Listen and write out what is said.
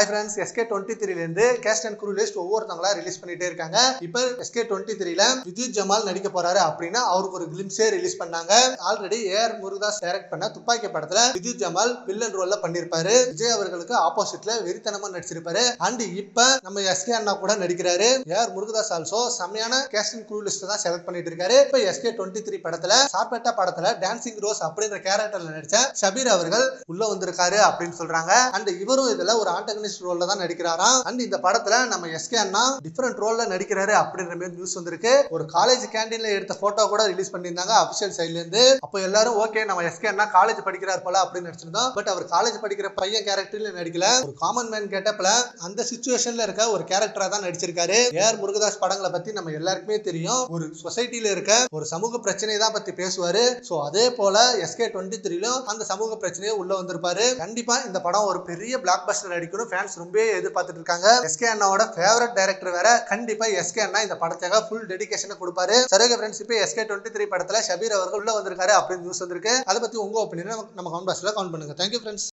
High friends SK twenty த்ரீலேருந்து cast and crew list ஒவ்வொருத்தவங்களா release பண்ணிட்டே இருக்காங்க. இப்போ எஸ்கே டுவெண்ட்டி த்ரீல விஜித் ஜமால் நடிக்க போறாரு அப்படின்னு அவருக்கு ஒரு கிளிம்ஸே ரிலீஸ் பண்ணாங்க. ஆல்ரெடி ஏஆர் முருகதாஸ் டைரக்ட் பண்ண துப்பாக்கி படத்துல விஜய் ஜமால் வில்லன் ரோல்ல பண்ணிருப்பாரு. விஜய் அவர்களுக்கு ஆப்போசிட்ல வெறித்தனமா நடிச்சிருப்பாரு. அண்ட் இப்ப நம்ம எஸ்கே அண்ணா கூட நடிக்கிறாரு. ஏஆர் முருகதாஸ் ஆல்சோ செம்மையான கேஸ்ட் அண்ட் குரூ லிஸ்ட் தான் செலக்ட் பண்ணிட்டு இருக்காரு. இப்போ எஸ்கே டுவெண்ட்டி த்ரீ படத்துல சார்பேட்டா படத்துல டான்சிங் ரோஸ் அப்படின்ற கேரக்டர்ல நடிச்ச ஷபீர் அவர்கள் உள்ள வந்திருக்காரு அப்படின்னு சொல்றாங்க. அண்ட் இவரும் இதுல ஒரு ஆண்டகனிஸ்ட் ரோல்ல தான் நடிக்கிறாராம் அண்ட் இந்த படத்துல நம்ம எஸ்கே அண்ணா டிஃபரெண்ட் ரோல்ல நடிக்கிறாரு அப்படின்ற மாதிரி நியூஸ் வந்திருக்கு. ஒரு காலேஜ் கேண்டீன்ல எடுத்த போட்டோ கூட ரிலீஸ் பண்ணியிருந்தாங்க அபிஷியல் சைட்ல இருந்து. அப்போ எல்லாரும் ஓகே நம்ம எஸ்கே அண்ணா காலேஜ் படிக்கிறார் போல அப்படின்னு நினைச்சிருந்தோம். பட் அவர் காலேஜ் படிக்கிற பையன் கேரக்டர்ல நடிக்கல. ஒரு காமன் மேன் கேட்டப்பல அந்த சுச்சுவேஷன்ல இருக்க ஒரு கேரக்டரா தான் நடிச்சிருக்காரு. ஏஆர் முருகதாஸ் படங்களை பத்தி நம்ம எல்லாருக்குமே தெரியும். ஒரு சொசைட்டில இருக்க ஒரு சமூக பிரச்சனையை தான் பத்தி பேசுவாரு. சோ அதே போல எஸ்கே டுவெண்ட்டி த்ரீலும் அந்த சமூக பிரச்சனையை உள்ள வந்திருப்பாரு. கண்டிப்பா இந்த படம் ஒரு பெரிய பிளாக் பஸ்டர் அடிக்கணும் ஃபேன்ஸ் ரொம்ப எதிர்பார்த்துட்டு இருக்காங்க எஸ்கே அண்ணாவோட ஃபேவரட் டைரக்டர் வேற. கண்டிப்பா எஸ்கே அண்ணா இந்த படத்துக்காக ஃபுல் டெடிகேஷனை கொடுப்பாரு. சரி ஃப்ரெண்ட்ஸ் இப்போ எஸ்கே டுவெண்ட்டி த்ரீ படத்துல ஷபீர் அவர்கள் உள்ள வந்திருக்காரு அப்படின்னு நியூஸ் வந்திருக்கு. அதை பத்தி உங்க ஒப்பீனியன் நம்ம கமெண்ட் பாக்ஸ்ல கமெண்ட் பண்ணுங்க. Thank you friends